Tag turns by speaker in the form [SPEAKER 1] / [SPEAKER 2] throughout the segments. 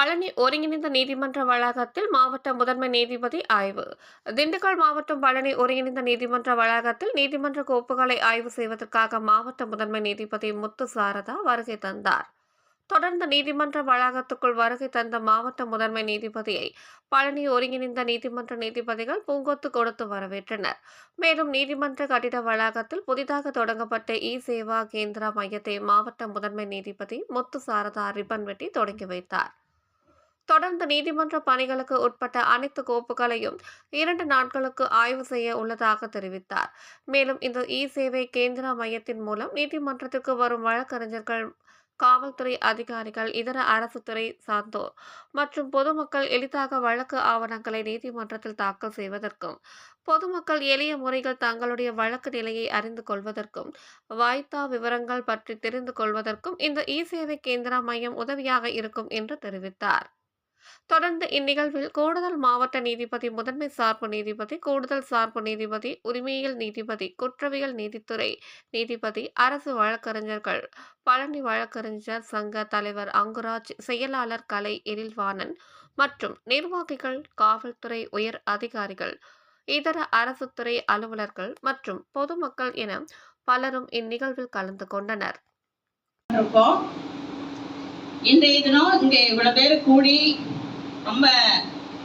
[SPEAKER 1] பழனி ஒருங்கிணைந்த நீதிமன்ற வளாகத்தில் மாவட்ட முதன்மை நீதிபதி ஆய்வு. திண்டுக்கல் மாவட்டம் பழனி ஒருங்கிணைந்த நீதிமன்ற வளாகத்தில் நீதிமன்ற கோப்புகளை ஆய்வு செய்வதற்காக மாவட்ட முதன்மை நீதிபதி முத்து சாரதா வருகை தந்தார். தொடர்ந்து நீதிமன்ற வளாகத்துக்குள் வருகை தந்த மாவட்ட முதன்மை நீதிபதியை பழனி ஒருங்கிணைந்த நீதிமன்ற நீதிபதிகள் பூங்கொத்து கொடுத்து வரவேற்றனர். மேலும் நீதிமன்ற கட்டிட வளாகத்தில் புதிதாக தொடங்கப்பட்ட இ சேவா கேந்திரா மையத்தை மாவட்ட முதன்மை நீதிபதி முத்து சாரதா ரிப்பன் வெட்டி தொடங்கி வைத்தார். தொடர்ந்து நீதிமன்ற பணிகளுக்கு உட்பட்ட அனைத்து கோப்புகளையும் இரண்டு நாட்களுக்கு ஆய்வு செய்ய உள்ளதாக தெரிவித்தார். மேலும் இந்த இ சேவை கேந்திரா மையத்தின் மூலம் நீதிமன்றத்திற்கு வரும் வழக்கறிஞர்கள் காவல்துறை அதிகாரிகள் இதர அரசு துறை சார்ந்தோர் மற்றும் பொதுமக்கள் எளிதாக வழக்கு ஆவணங்களை நீதிமன்றத்தில் தாக்கல் செய்வதற்கும் பொதுமக்கள் எளிய முறையில் தங்களுடைய வழக்கு நிலையை அறிந்து கொள்வதற்கும் வாய்தா விவரங்கள் பற்றி தெரிந்து கொள்வதற்கும் இந்த இ சேவை கேந்திரா மையம் உதவியாக இருக்கும் என்று தெரிவித்தார். தொடர்ந்து இந்நிகழ்வில் கூடுதல் மாவட்ட நீதிபதி முதன்மை சார்பு நீதிபதி கூடுதல் சார்பு நீதிபதி உரிமையியல் நீதிபதி குற்றவியல் நீதித்துறை நீதிபதி அரசு வழக்கறிஞர்கள் பழனி வழக்கறிஞர் சங்க தலைவர் அங்குராஜ் செயலாளர் கலை எழில்வாணன் மற்றும் நிர்வாகிகள் காவல்துறை உயர் அதிகாரிகள் இதர அரசு துறை அலுவலர்கள் மற்றும் பொதுமக்கள் என பலரும் இந்நிகழ்வில் கலந்து கொண்டனர்.
[SPEAKER 2] இன்றைய தினம் இங்கே இவ்வளவு பேர் கூடி ரொம்ப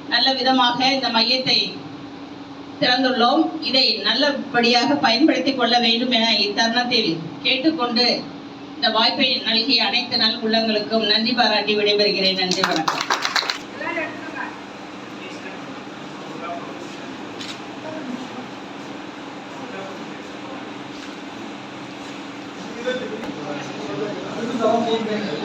[SPEAKER 2] நல்ல விதமாக இந்த மையத்தை திறந்துள்ளோம். இதை நல்லபடியாக பயன்படுத்திக் கொள்ள வேண்டும் என இத்தருணத்தில் கேட்டுக்கொண்டு இந்த வாய்ப்பை நல்கிய அனைத்து நல் உள்ளங்களுக்கும் நன்றி பாராட்டி விடைபெறுகிறேன். நன்றி வணக்கம்.
[SPEAKER 3] Thank you.